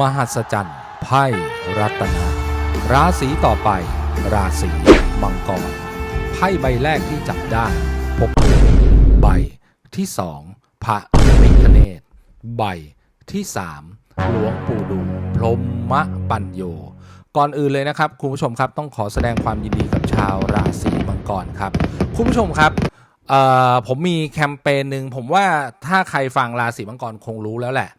มหัศจรรย์ไพ่รัตนะราศีต่อไป ราศีมังกรไพ่ใบแรกที่จับได้พบใบที่สองพระพิฆเนศใบที่สามหลวงปู่ดูพรหมปัญโย ก่อนอื่นเลยนะครับ คุณผู้ชมครับต้องขอแสดงความยินดีกับชาวราศีมังกรครับ คุณผู้ชมครับผมมีแคมเปญหนึ่งผมว่าถ้าใครฟังราศีมังกรคงรู้แล้วแหละ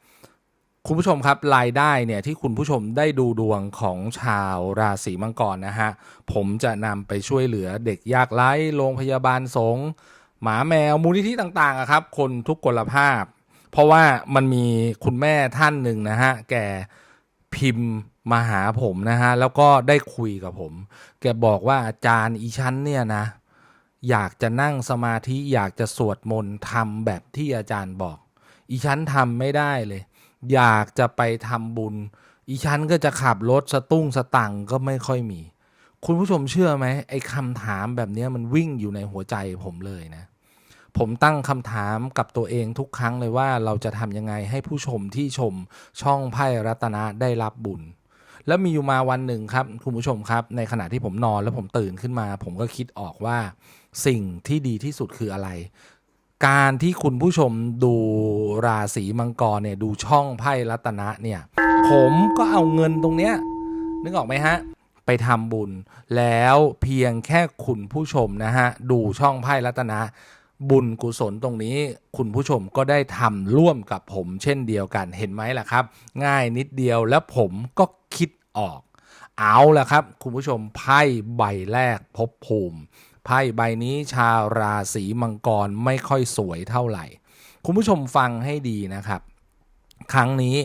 คุณผู้ชมครับรายได้เนี่ยที่คุณผู้ชมได้ดูดวงของชาวราศีมังกรนะฮะ ผมจะนำไปช่วยเหลือเด็กยากไร้โรงพยาบาลสงฆ์หมาแมวมูลนิธิต่างๆอะครับ คนทุกกลภาพ เพราะว่ามันมีคุณแม่ท่านหนึ่งนะฮะ แกพิมพ์มาหาผมนะฮะ แล้วก็ได้คุยกับผม แกบอกว่าอาจารย์อีชั้นเนี่ยนะ อยากจะนั่งสมาธิอยากจะสวดมนต์ทำแบบที่อาจารย์บอก อีชั้นทำไม่ได้เลย อยากจะไปทำบุญ อีชั้นก็จะขับรถสตุ้งสตังก็ไม่ค่อยมี คุณผู้ชมเชื่อไหมไอ้คำถามแบบนี้มันวิ่งอยู่ในหัวใจผมเลยนะ ผมตั้งคำถามกับตัวเองทุกครั้งเลยว่าเราจะทำยังไงให้ผู้ชมที่ชมช่องไพ่รัตนะได้รับบุญแล้วมีอยู่มาวันหนึ่งครับคุณผู้ชมครับในขณะที่ผมนอนแล้วผมตื่นขึ้นมา ผมก็คิดออกว่าสิ่งที่ดีที่สุดคืออะไร การที่คุณผู้ชมดู ราศีมังกรเนี่ยดูช่องไพ่รัตนะเนี่ยผมก็เอาเงินตรงเนี้ยนึกออกไหมฮะ ไปทำบุญแล้วเพียงแค่คุณผู้ชมนะฮะ ดูช่องไพ่รัตนะ บุญกุศลตรงนี้ คุณผู้ชมก็ได้ทำร่วมกับผมเช่นเดียวกันเห็นไหมล่ะครับ ง่ายนิดเดียวแล้วผมก็คิดออก เอาละครับ คุณผู้ชมไพ่ใบแรกพบภูมิไพ่ใบนี้ชาวราศีมังกรไม่ค่อยสวยเท่าไหร่ คุณผู้ชมฟังให้ดีนะครับ ครั้งนี้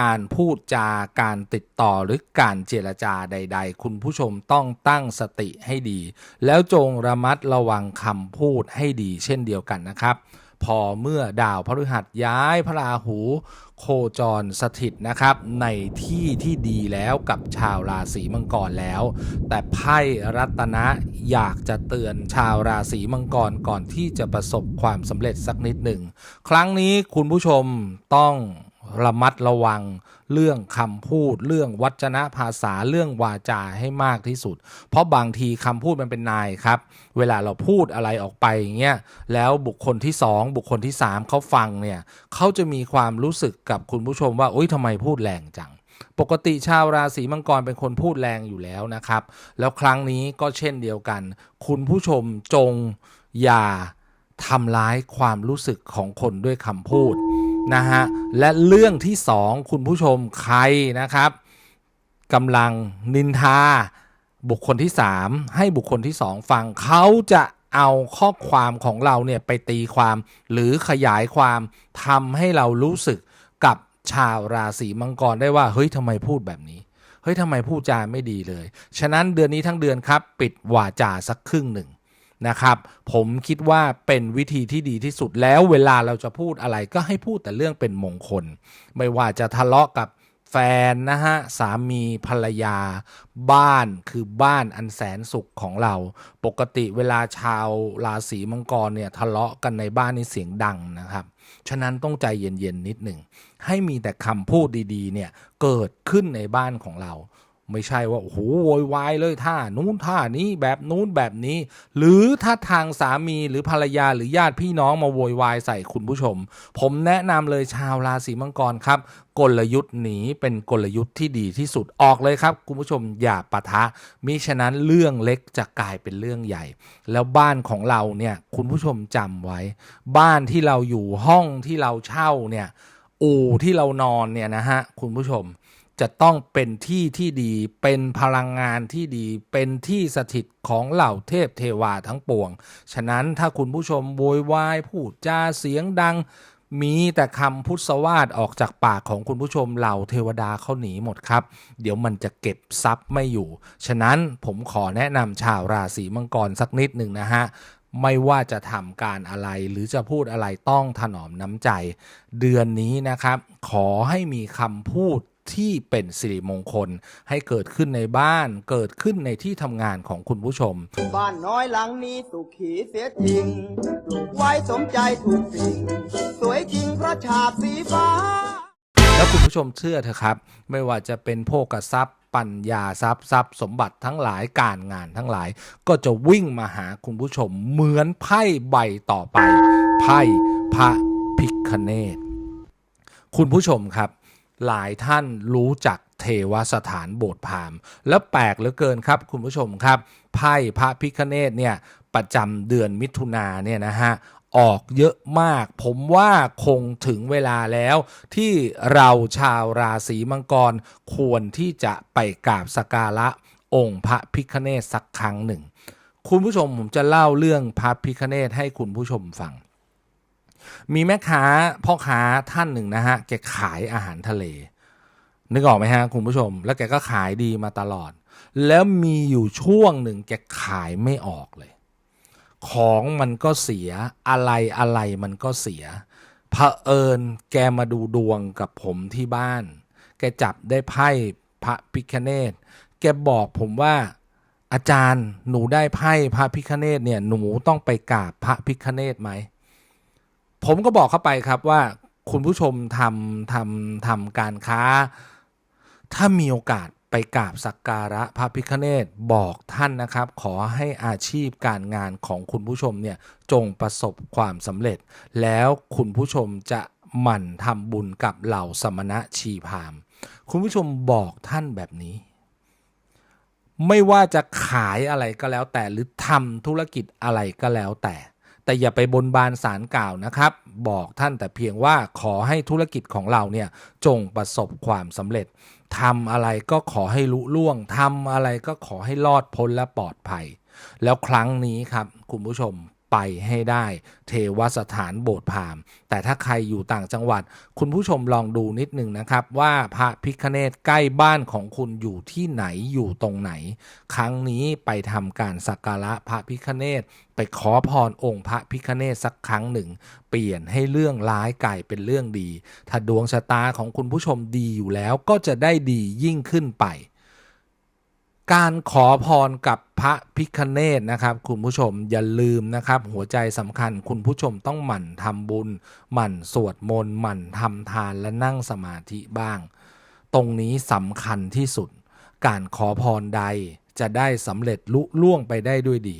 การพูดจาการติดต่อหรือการเจรจาใด ๆ คุณผู้ชมต้องตั้งสติให้ดี แล้วจงระมัดระวังคำพูดให้ดีเช่นเดียวกันนะครับ พอเมื่อดาวพฤหัสย้ายพระราหู โคจรสถิตนะครับ ในที่ที่ดีแล้วกับชาวราศีมังกรแล้ว แต่ไพ่รัตนะอยากจะเตือนชาวราศีมังกรก่อนที่จะประสบความสำเร็จสักนิดหนึ่ง ครั้งนี้คุณผู้ชมต้อง ระมัดระวัง เรื่องคำพูด เรื่องวัจนภาษาเรื่องวาจาให้มากที่สุด เพราะบางทีคำพูดมันเป็นนายครับ เวลาเราพูดอะไรออกไปอย่างเงี้ยแล้วบุคคลที่สองบุคคลที่สามเขาฟังเนี่ยเขาจะมีความรู้สึกกับคุณผู้ชมว่าโอ๊ยทำไมพูดแรงจังปกติชาวราศีมังกรเป็นคนพูดแรงอยู่แล้วนะครับ แล้วครั้งนี้ก็เช่นเดียวกัน คุณผู้ชมจงอย่าทำร้ายความรู้สึกของคนด้วยคำพูด นะฮะ และเรื่องที่สองคุณผู้ชมใครนะครับกำลังนินทา บุคคลที่ 3 ให้บุคคลที่ 2 ฟังเขาจะเอาข้อความของเราเนี่ยไปตีความหรือขยายความทำให้เรารู้สึกกับชาวราศีมังกรได้ว่า เฮ้ยทำไมพูดแบบนี้ เฮ้ยทำไมพูดจาไม่ดีเลย ฉะนั้นเดือนนี้ทั้งเดือนครับ ปิดวาจาสักครึ่งหนึ่ง นะครับผมคิดว่าเป็นวิธีที่ดีที่สุดแล้วเวลาเราจะพูดอะไรก็ให้พูดแต่เรื่องเป็นมงคล ไม่ว่าจะทะเลาะกับแฟนนะฮะสามีภรรยา บ้านคือบ้านอันแสนสุขของเรา ปกติเวลาชาวราศีมังกรเนี่ยทะเลาะกันในบ้านนี่เสียงดังนะครับ ฉะนั้นต้องใจเย็นๆนิดหนึ่ง ให้มีแต่คำพูดดีๆเนี่ยเกิดขึ้นในบ้านของเรา ไม่ใช่ว่าโอ้โหโวยวายเลยท่านู้นท่านี้แบบนู้นแบบนี้ หรือถ้าทางสามีหรือภรรยาหรือญาติพี่น้องมาโวยวายใส่คุณผู้ชม ผมแนะนำเลยชาวราศีมังกรครับ กลยุทธ์หนีเป็นกลยุทธ์ที่ดีที่สุดออกเลยครับ คุณผู้ชมอย่าปะทะมิฉะนั้นเรื่องเล็กจะกลายเป็นเรื่องใหญ่ แล้วบ้านของเราเนี่ยคุณผู้ชมจำไว้ บ้านที่เราอยู่ห้องที่เราเช่าเนี่ยอู่ที่เรานอนเนี่ยนะฮะคุณผู้ชม จะต้องเป็นที่ที่ดีเป็นพลังงานที่ดีเป็นที่สถิตของเหล่าเทพเทวาทั้งปวง ฉะนั้นถ้าคุณผู้ชมโวยวายพูดจาเสียงดัง มีแต่คำพุทธวาสออกจากปากของคุณผู้ชมเหล่าเทวดาเขาหนีหมดครับ เดี๋ยวมันจะเก็บทรัพย์ไม่อยู่ ฉะนั้นผมขอแนะนำชาวราศีมังกรสักนิดหนึ่งนะฮะไม่ว่าจะทำการอะไรหรือจะพูดอะไรต้องถนอมน้ำใจ เดือนนี้นะครับ ขอให้มีคำพูด ที่เป็นสิริมงคล ให้เกิดขึ้นในบ้าน เกิดขึ้นในที่ทำงานของคุณผู้ชม บ้านน้อยหลังนี้สุขีเสียจริงปลูกไว้สมใจถูกสิ่ง สวยจริงเพราะฉาบสีฟ้า แล้วคุณผู้ชมเชื่อเถอะครับ ไม่ว่าจะเป็นโภกทรัพย์ ปัญญาทรัพย์ทรัพย์ สมบัติทั้งหลายการงานทั้งหลาย ก็จะวิ่งมาหาคุณผู้ชมเหมือนไพ่ใบต่อไป ไพ่พระพิคเนตคุณผู้ชมครับ หลายท่านรู้จักเทวสถานโบสถ์พาม แล้วแปลกเหลือเกินครับคุณผู้ชมครับ ไพ่พระพิคเนตเนี่ยประจำเดือนมิถุนาเนี่ยนะฮะออกเยอะมาก ผมว่าคงถึงเวลาแล้ว ที่เราชาวราศีมังกร ควรที่จะไปกราบสกการะองค์พระพิคเนตสักครั้งหนึ่ง คุณผู้ชมผมจะเล่าเรื่องพระพิคเนตให้คุณผู้ชมฟัง มีแม่ค้าพ่อค้าท่านหนึ่งนะฮะแกขายอาหารทะเล นึกออกไหมฮะคุณผู้ชม แล้วแกก็ขายดีมาตลอด แล้วมีอยู่ช่วงหนึ่งแกขายไม่ออกเลย ของมันก็เสียอะไรอะไรมันก็เสียเผอิญแกมาดูดวงกับผมที่บ้าน แกจับได้ไพ่พระพิคเนตแกบอกผมว่าอาจารย์หนูได้ไพ่พระพิคเนตเนี่ยหนูต้องไปกราบพระพิคเนตไหม ผมก็บอกเข้าไปครับว่าคุณผู้ชมทำทำทำการค้า ถ้ามีโอกาสไปกราบสักการะพระพิคเนตบอกท่านนะครับ ขอให้อาชีพการงานของคุณผู้ชมเนี่ยจงประสบความสำเร็จ แล้วคุณผู้ชมจะหมั่นทำบุญกับเหล่าสมณะชีพาม คุณผู้ชมบอกท่านแบบนี้ ไม่ว่าจะขายอะไรก็แล้วแต่หรือทำธุรกิจอะไรก็แล้วแต่ แต่อย่าไปบนบานสารกล่าวนะครับ บอกท่านแต่เพียงว่าขอให้ธุรกิจของเราเนี่ยจงประสบความสำเร็จทำอะไรก็ขอให้ลุล่วงทำอะไรก็ขอให้รอดพ้นและปลอดภัย แล้วครั้งนี้ครับคุณผู้ชม ไปให้ได้เทวสถานโบสถ์พาม แต่ถ้าใครอยู่ต่างจังหวัด คุณผู้ชมลองดูนิดหนึ่งนะครับ ว่าพระพิคเนตใกล้บ้านของคุณอยู่ที่ไหนอยู่ตรงไหน ครั้งนี้ไปทำการสักการะพระพิคเนตไปขอพรองค์พระพิคเนตสักครั้งหนึ่ง เปลี่ยนให้เรื่องร้ายกลายเป็นเรื่องดี ถ้าดวงชะตาของคุณผู้ชมดีอยู่แล้วก็จะได้ดียิ่งขึ้นไป การขอพรกับพระพิคเนตนะครับคุณผู้ชมอย่าลืมนะครับ หัวใจสำคัญคุณผู้ชมต้องหมั่นทำบุญ หมั่นสวดมนต์หมั่นทำทานและนั่งสมาธิบ้าง ตรงนี้สำคัญที่สุด การขอพรใด จะได้สำเร็จลุล่วงไปได้ด้วยดี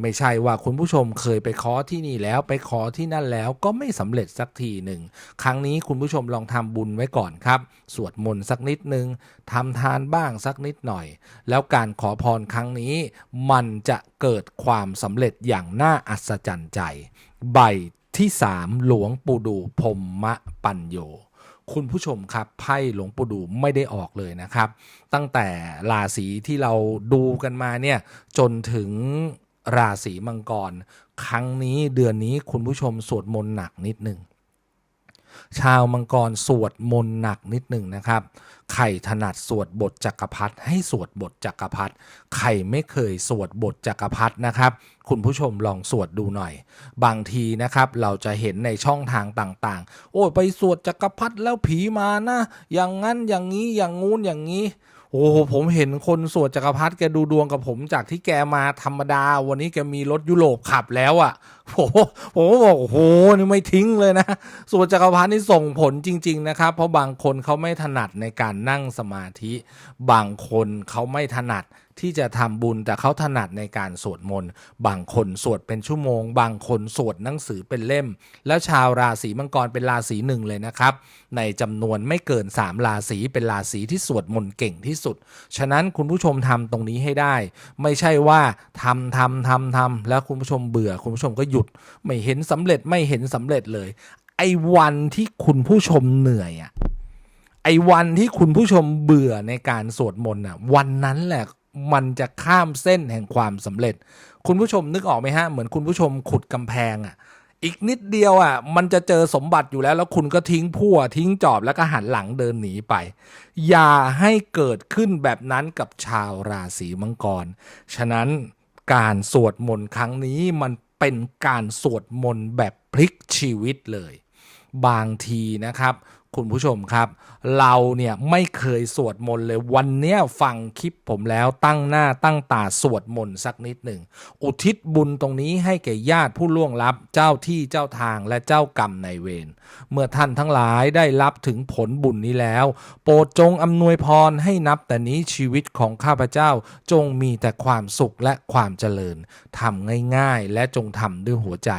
ไม่ใช่ว่าคุณผู้ชมเคยไปขอที่นี่แล้วไปขอที่นั่นแล้วก็ไม่สำเร็จสักทีหนึ่งครั้งนี้คุณผู้ชมลองทำบุญไว้ก่อนครับ สวดมนต์สักนิดหนึ่งทำทานบ้างสักนิดหน่อย แล้วการขอพรครั้งนี้ มันจะเกิดความสำเร็จอย่างน่าอัศจรรย์ใจ ใบที่ 3 หลวงปู่ดูพรหมปัญโย คุณผู้ชมครับไพ่หลวงปู่ดูไม่ได้ออกเลยนะครับ ตั้งแต่ราศีที่เราดูกันมาเนี่ยจนถึงราศีมังกร ครั้งนี้เดือนนี้คุณผู้ชมสวดมนต์หนักนิดหนึ่ง ชาวมังกรสวดมนต์หนักนิดหนึ่งนะครับ ไข่ถนัดสวดบทจักรพรรดิให้สวดบทจักรพรรดิไข่ไม่เคยสวดบทจักรพรรดินะครับ คุณผู้ชมลองสวดดูหน่อย บางทีนะครับเราจะเห็นในช่องทางต่างๆ โอ้ยไปสวดจักรพรรดิแล้วผีมานะ อย่างนั้นอย่างนี้อย่างงู้นอย่างนี้ โอ้โหผมเห็นคนสวดจักรพรรดิแกดูดวงกับผมจากที่แกมาธรรมดา วันนี้แกมีรถยุโรปขับแล้วอะ่ะผมผมก็บอกโอ้โหนี่ไม่ทิ้งเลยนะสวดจักรพรรดินี่ส่งผลจริง ๆ นะครับ เพราะบางคนเขาไม่ถนัดในการนั่งสมาธิ บางคนเขาไม่ถนัด ที่จะทำบุญแต่เขาถนัดในการสวดมนต์บางคนสวดเป็นชั่วโมง บางคนสวดหนังสือเป็นเล่ม แล้วชาวราศีมังกรเป็นราศีหนึ่งเลยนะครับ ในจำนวนไม่เกิน 3 ราศีเป็นราศีที่สวดมนต์เก่งที่สุด ฉะนั้นคุณผู้ชมทำตรงนี้ให้ได้ ไม่ใช่ว่าทำทำทำทำแล้วคุณผู้ชมเบื่อคุณผู้ชมก็หยุด ไม่เห็นสำเร็จไม่เห็นสำเร็จเลย ไอ้วันที่คุณผู้ชมเหนื่อยอะไอ้วันที่คุณผู้ชมเบื่อในการสวดมนต์อะ วันนั้นแหละ มันจะข้ามเส้นแห่งความสำเร็จ คุณผู้ชมนึกออกไหมฮะ เหมือนคุณผู้ชมขุดกำแพงอะ อีกนิดเดียวอะ มันจะเจอสมบัติอยู่แล้ว แล้วคุณก็ทิ้งพั่วทิ้งจอบแล้วก็หันหลังเดินหนีไป อย่าให้เกิดขึ้นแบบนั้นกับชาวราศีมังกร ฉะนั้นการสวดมนต์ครั้งนี้มันเป็นการสวดมนต์แบบพลิกชีวิตเลย บางทีนะครับ คุณผู้ชมครับ เราเนี่ยไม่เคยสวดมนต์เลยวันเนี้ยฟังคลิปผมแล้วตั้งหน้าตั้งตาสวดมนต์สักนิดหนึ่ง อุทิศบุญตรงนี้ให้แก่ญาติผู้ล่วงลับเจ้าที่เจ้าทางและเจ้ากรรมในเวรเมื่อท่านทั้งหลายได้รับถึงผลบุญนี้แล้ว โปรดจงอำนวยพรให้นับแต่นี้ชีวิตของข้าพเจ้าจงมีแต่ความสุขและความเจริญทำง่ายๆ และจงทำด้วยหัวใจ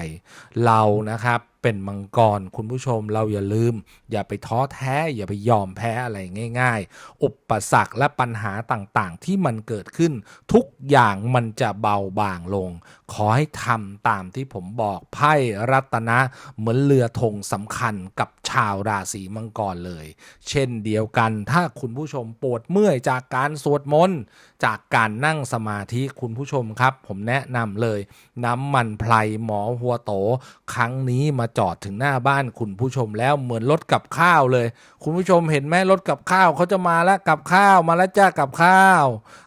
เรานะครับ เป็นมังกรคุณผู้ชมเราอย่าลืม อย่าไปท้อแท้อย่าไปยอมแพ้อะไรง่าย ๆ อุปสรรคและปัญหาต่างๆ ที่มันเกิดขึ้น ทุกอย่างมันจะเบาบางลง ขอให้ทำตามที่ผมบอกไพ่รัตนะเหมือนเรือธงสำคัญกับชาวราศีมังกรเลย เช่นเดียวกันถ้าคุณผู้ชมปวดเมื่อยจากการสวดมนต์จากการนั่งสมาธิคุณผู้ชมครับ ผมแนะนำเลย น้ำมันไพรหมอหัวโต ครั้งนี้มาจอดถึงหน้าบ้านคุณผู้ชมแล้วเหมือนรถกับข้าวเลย คุณผู้ชมเห็นไหมรถกับข้าวเขาจะมาแล้วกับข้าวมาแล้วจ้ากับข้าว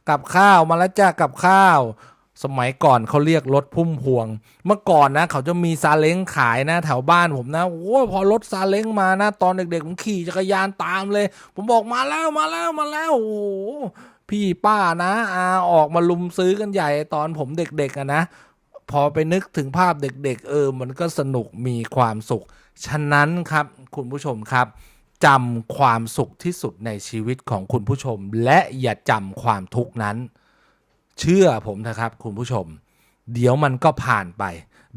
กับข้าวมาแล้วจ้ากับข้าว สมัยก่อนเขาเรียกรถพุ่มพวง เมื่อก่อนนะ เขาจะมีซาเล้งขายนะแถวบ้านผมนะโอ้พอรถซาเล้งมานะตอนเด็กๆผมขี่จักรยานตามเลย ผมบอกมาแล้วมาแล้วมาแล้วโอ้พี่ป้านะอาออกมาลุมซื้อกันใหญ่ตอนผมเด็กๆอะนะ พอไปนึกถึงภาพเด็กๆ เออ มันก็สนุกมีความสุข ฉะนั้นครับคุณผู้ชมครับจำความสุขที่สุดในชีวิตของคุณผู้ชม และอย่าจำความทุกข์นั้น เชื่อผมนะครับคุณผู้ชม เดี๋ยวมันก็ผ่านไป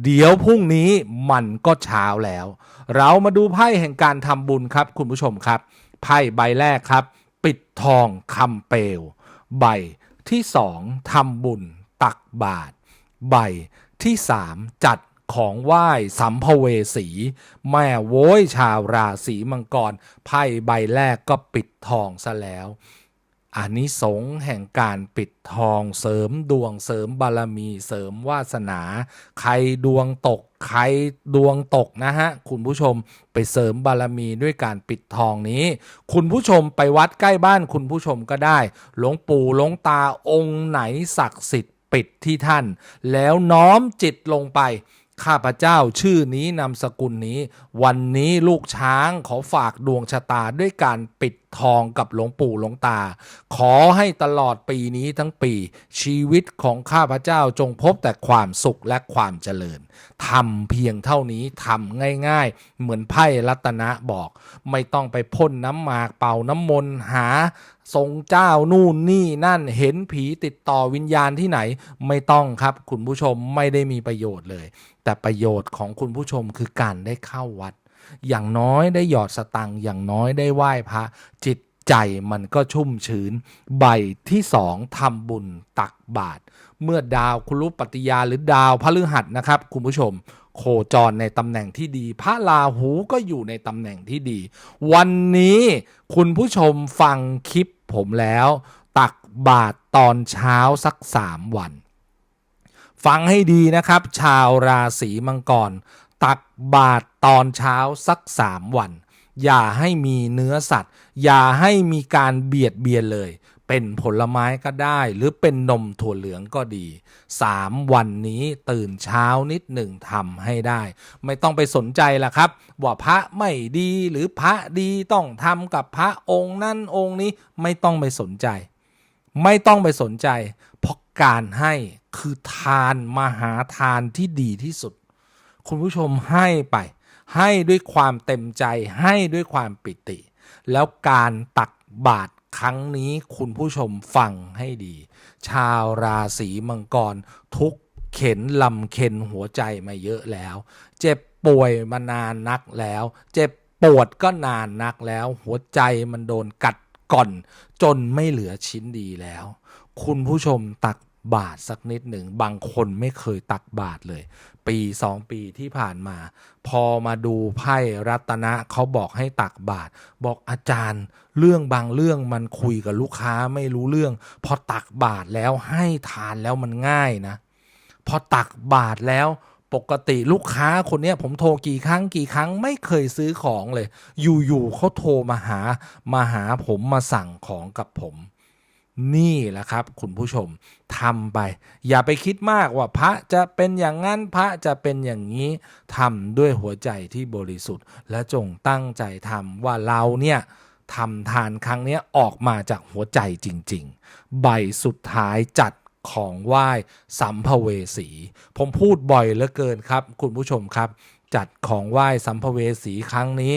เดี๋ยวพรุ่งนี้มันก็เช้าแล้ว เรามาดูไพ่แห่งการทำบุญครับ คุณผู้ชมครับ ไพ่ใบแรกครับ ปิดทองคำเปลว ใบที่สองทำบุญตักบาตร ใบที่สามจัดของไหว้สัมภเวสี แม่โว้ยชาวราศีมังกร ไพ่ใบแรกก็ปิดทองซะแล้วอานิสงส์แห่งการปิดทองเสริมดวงเสริมบารมีเสริมวาสนา ใครดวงตก ใครดวงตกนะฮะ คุณผู้ชมไปเสริมบารมีด้วยการปิดทองนี้ คุณผู้ชมไปวัดใกล้บ้านคุณผู้ชมก็ได้ หลวงปู่หลวงตาองค์ไหนศักดิ์สิทธิ์ ปิดที่ท่าน แล้วน้อมจิตลงไป ข้าพเจ้าชื่อนี้นามสกุลนี้ วันนี้ลูกช้างขอฝากดวงชะตาด้วยการปิดทองกับหลวงปู่หลวงตา ขอให้ตลอดปีนี้ทั้งปี ชีวิตของข้าพเจ้าจงพบแต่ความสุขและความเจริญทำเพียงเท่านี้ทำง่ายๆ เหมือนไพ่รัตนะบอก ไม่ต้องไปพ่นน้ำหมากเป่าน้ำมนต์หา ทรงเจ้านู่นนี่นั่นเห็นผีติดต่อวิญญาณที่ไหนไม่ต้องครับ คุณผู้ชมไม่ได้มีประโยชน์เลย แต่ประโยชน์ของคุณผู้ชมคือการได้เข้าวัด อย่างน้อยได้หยอดสตังค์อย่างน้อยได้ไหว้พระจิตใจมันก็ชุ่มชื้น ใบที่สองทำบุญตักบาตรเมื่อดาวคุรุปฏิยาหรือดาวพฤหัสนะครับ คุณผู้ชม โคจรในตำแหน่งที่ดี พระราหูก็อยู่ในตำแหน่งที่ดี วันนี้คุณผู้ชมฟังคลิป ผมแล้ว ตักบาตรตอนเช้าสักสามวัน ฟังให้ดีนะครับ ชาวราศีมังกร ตักบาตรตอนเช้าสักสามวัน อย่าให้มีเนื้อสัตว์ อย่าให้มีการเบียดเบียนเลย เป็นผลไม้ก็ได้ หรือเป็นนมถั่วเหลืองก็ดีสามวันนี้ตื่นเช้านิดหนึ่งทำให้ได้ ไม่ต้องไปสนใจละครับ ว่าพระไม่ดีหรือพระดีต้องทำกับพระองค์นั่นองค์นี้ไม่ต้องไปสนใจ ไม่ต้องไปสนใจ เพราะการให้คือทานมหาทานที่ดีที่สุด คุณผู้ชมให้ไป ให้ด้วยความเต็มใจให้ด้วยความปิติ แล้วการตักบาตร ครั้งนี้คุณผู้ชมฟังให้ดี ชาวราศีมังกร ทุกเข็นลำเข็นหัวใจมาเยอะแล้ว เจ็บป่วยมานานนักแล้ว เจ็บปวดก็นานนักแล้ว หัวใจมันโดนกัดก่อน จนไม่เหลือชิ้นดีแล้ว คุณผู้ชมตักบาทสักนิดหนึ่ง บางคนไม่เคยตักบาทเลย ปีสองปีที่ผ่านมา พอมาดูไพ่รัตนะเขาบอกให้ตักบาท บอกอาจารย์ เรื่องบางเรื่องมันคุยกับลูกค้าไม่รู้เรื่อง พอตักบาทแล้วให้ทานแล้วมันง่ายนะ พอตักบาทแล้วปกติลูกค้าคนนี้ผมโทรกี่ครั้งกี่ครั้งไม่เคยซื้อของเลย อยู่ๆเขาโทรมาหามาหาผมมาสั่งของกับผม นี่แหละครับ คุณผู้ชมทำไป อย่าไปคิดมากว่าพระจะเป็นอย่างนั้นพระจะเป็นอย่างนี้ทำด้วยหัวใจที่บริสุทธิ์ และจงตั้งใจทำว่าเราเนี่ยทำทานครั้งนี้ออกมาจากหัวใจจริง ๆ ใบสุดท้ายจัดของไหว้สัมภเวสี ผมพูดบ่อยเหลือเกินครับ คุณผู้ชมครับ จัดของไหว้สัมภเวสีครั้งนี้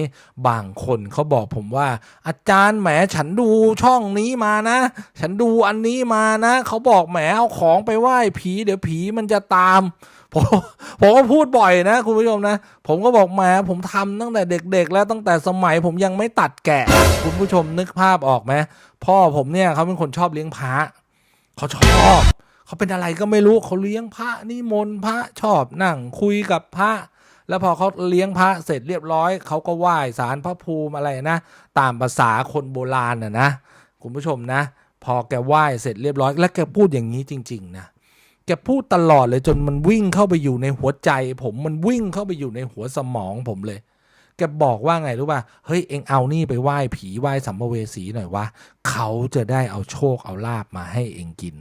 บางคนเขาบอกผมว่า อาจารย์แหมฉันดูช่องนี้มานะ ฉันดูอันนี้มานะเขาบอกแหมเอาของไปไหว้ผี เดี๋ยวผีมันจะตามผมผมก็พูดบ่อยนะ คุณผู้ชมนะ ผมก็บอกแหมผมทำตั้งแต่เด็ก ๆ แล้วตั้งแต่สมัยผมยังไม่ตัดแกะ คุณผู้ชมนึกภาพออกไหมพ่อผมเนี่ยเขาเป็นคนชอบเลี้ยงพระเขาชอบเขาเป็นอะไรก็ไม่รู้เขาเลี้ยงพระนิมนต์พระชอบนั่งคุยกับพระ แล้วพอเขาเลี้ยงพระเสร็จเรียบร้อยเขาก็ไหว้สารพระภูมิอะไรนะ ตามภาษาคนโบราณน่ะนะคุณผู้ชมนะ พอแกไหว้เสร็จเรียบร้อย แล้วแกพูดอย่างนี้จริง ๆ นะแกพูดตลอดเลยจนมันวิ่งเข้าไปอยู่ในหัวใจ ผมมันวิ่งเข้าไปอยู่ในหัวสมองผมเลยแกบอกว่าไงรู้ป่ะ เฮ้ยเองเอานี่ไปไหว้ผีไหว้สัมภเวสีหน่อยวะเขาจะได้เอาโชคเอาลาบมาให้เองกิน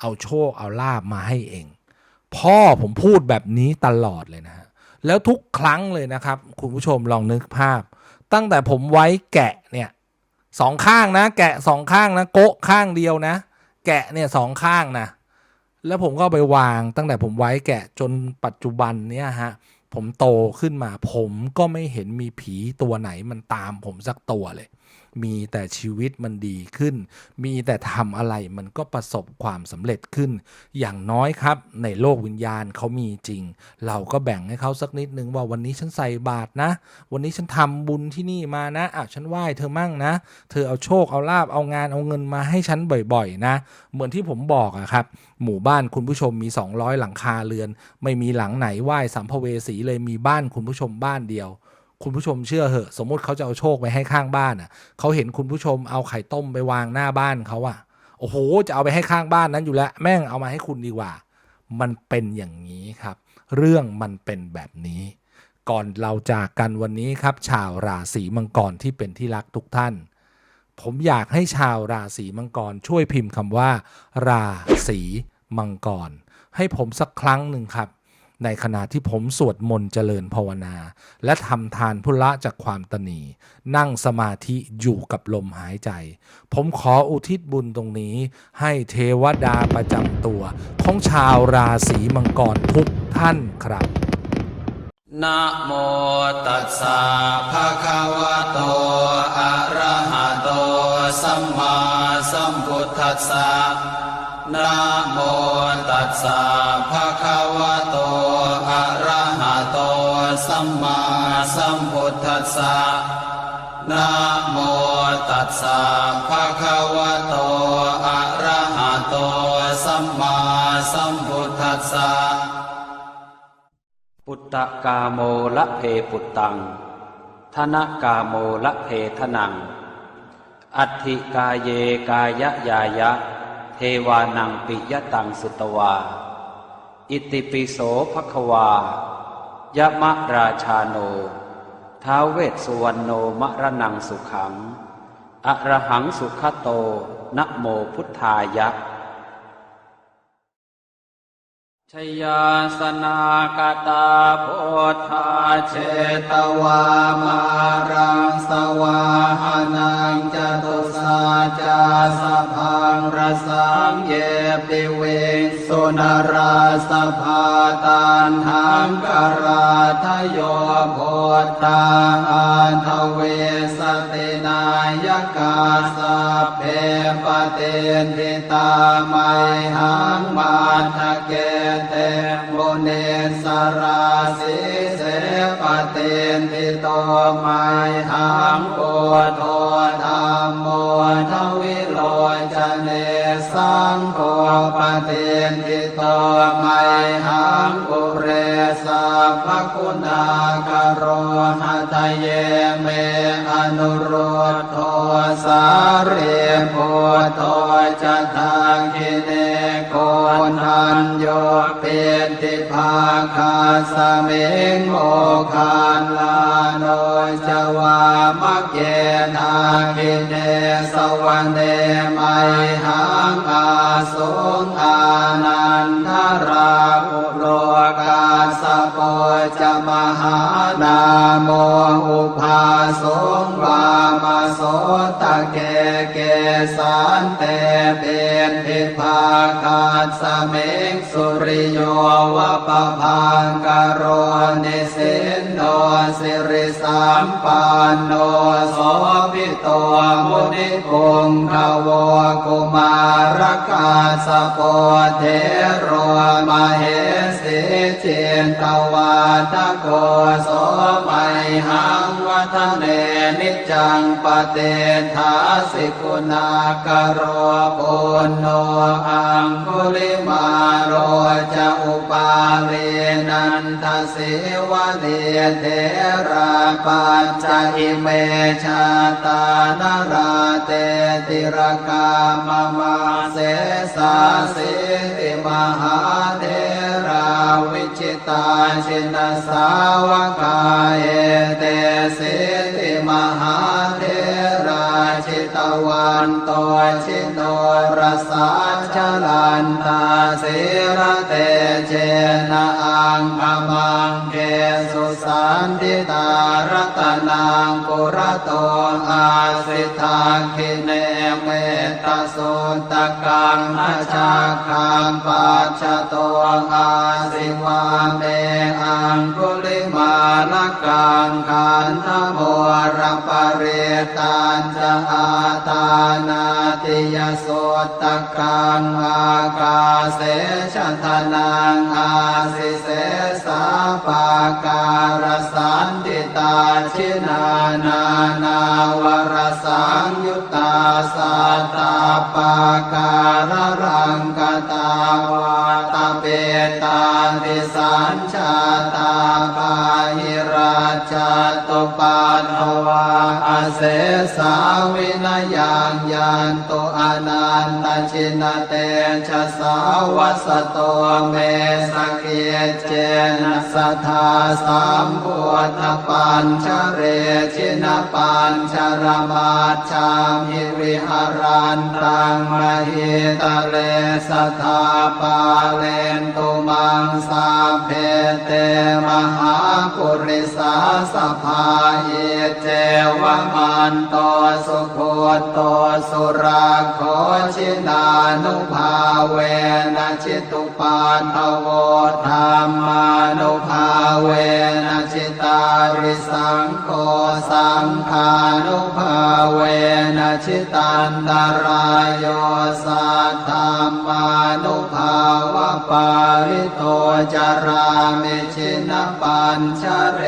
เอาโชคเอาลาบมาให้เอง พ่อผมพูดแบบนี้ตลอดเลยนะฮะ แล้วทุกครั้งเลยนะครับ คุณผู้ชมลองนึกภาพ ตั้งแต่ผมไว้แกะเนี่ยสองข้างนะ แกะสองข้างนะโกะข้างเดียวนะ แกะเนี่ยสองข้างนะแล้วผมก็ไปวางตั้งแต่ผมไว้แกะจนปัจจุบันเนี่ยฮะผมโตขึ้นมา ผมก็ไม่เห็นมีผีตัวไหนมันตามผมสักตัวเลย มีแต่ชีวิตมันดีขึ้น มีแต่ทำอะไรมันก็ประสบความสำเร็จขึ้น อย่างน้อยครับ ในโลกวิญญาณเขามีจริง เราก็แบ่งให้เขาสักนิดนึงว่าวันนี้ฉันใส่บาตรนะ วันนี้ฉันทำบุญที่นี่มานะอะฉันไหว้เธอมั่งนะ เธอเอาโชคเอาลาบเอางานเอาเงินมาให้ฉันบ่อยๆนะ เหมือนที่ผมบอกอะครับ หมู่บ้านคุณผู้ชมมี 200 หลังคาเรือน ไม่มีหลังไหนไหว้สัมภเวสีเลยมีบ้านคุณผู้ชมบ้านเดียว คุณผู้ชมเชื่อเหอะ สมมติเขาจะเอาโชคไปให้ข้างบ้านอะเขาเห็นคุณผู้ชมเอาไข่ต้มไปวางหน้าบ้านเขาอะโอ้โห จะเอาไปให้ข้างบ้านนั้นอยู่แล้ว แม่งเอามาให้คุณดีกว่า มันเป็นอย่างนี้ครับ เรื่องมันเป็นแบบนี้ ก่อนเราจากกันวันนี้ครับ ชาวราศีมังกรที่เป็นที่รักทุกท่าน ผมอยากให้ชาวราศีมังกรช่วยพิมพ์คำว่า ราศีมังกร ให้ผมสักครั้งหนึ่งครับ ในขณะที่ผมสวดมนต์เจริญภาวนา และทำทานพุละจากความตนีนั่งสมาธิอยู่กับลมหายใจ ผมขออุทิศบุญตรงนี้ให้เทวดาประจำตัว ของชาวราศีมังกรทุกท่านครับนะโมตัสสะภะคะวะโตอะระหะโตสัมมาสัมพุทธัสสะนะโมตัสสะภะคะ สะนะโมตัสสะภะคะวะโตอะระหะโตสัมมาสัมพุทธัสสะปุตตะกาโมละเพปุตตังธนกาโมละเพทนัง อัตถิกาเยกายะยายะ เทวานังปิยตังสุตวา อิติปิโสภควายะมะราชาโน ท้าวเวสสุวรรณโนมระนังสุขัง อรหังสุขโต นะโมพุทธายะ ชยาสนากตาโพธาเชตวามารังสวาหานังจตุสาจาสะพัง รสังเยปิเวสุนราสภาตันหังกราทโยโพตาอันทเวสตินายกาสะเพปเตนทิตาไมหังมาทะเกเตโมเนสราสิเสปเตนทิโตไมหังโกโทธรรมโมทวิโลจเน สังโฆปเทนทิโตไมหังปุ สัพพคุณากโรหะทะเยเมอนุรุตโทสาเรปุโตจะทาคิเนโกนันโยเปติภาคาสเมงโมคานลาโนจวามะเกนาคิเนสวรรเนไมหังอาสุงอานันทราอุโล กาสโกจะมหานาโมอุภาสงวามาโสตะเกเกสันเตเป็นพิภาคาสเมกสุริโยวะปภังกโรนิสิ สิริสามปานโนโสภิโตมุนิคุงทวกุมารกาสโปเทโรมาเหสิเจนตวาตโกโสไมหังวัฒเน นิจจังปเตทาสิกุณากโรปุณโนอังคุลิมาโรจะอุปาเวนันทสิวะเดเทราปัญจอิเมชาตานราเตติรกามมาเสสาสิติมหาเท วิจิตาชินสาวกายเตสิติมหาเทราชิ ตวันตชิโนระสาชลันตาเสระเตเจนะอังคมังเกสุสันติตารัตนังปุระโตอาสิทาคิเนเมตาสุตกังอาชาคังปัจจโตอาสิวาเมอังคุล ลกังขันธโมรปเรตันจะอาตานาติยโสตกังอากาเสชะทนังอาสิเสสาปาการสันติตาชินานานาวรสังยุตตาสัตาปาการรังกตาวาตาเปตาติสัญช เสสาวินายางยานโต อนันตชินเตชะสาวัสโตเมสเกเจนะสัทธาสัมพุทธปัญชเรชินปัญชรมาชามิวิหารันตังมหิตเลสทธาปาเลนตุมังสาเพเตมหาปุริสาสภาเยเจวมันโตสุโคโตสุราโคชินานุภาเวนะชิตุปาทโวธรรมานุภาเวนะชิตาริสังโฆสังฆานุภาเวนะชิตันตรายโยสัทธามานุภาวะปาริโตจารามิชินปัญชเร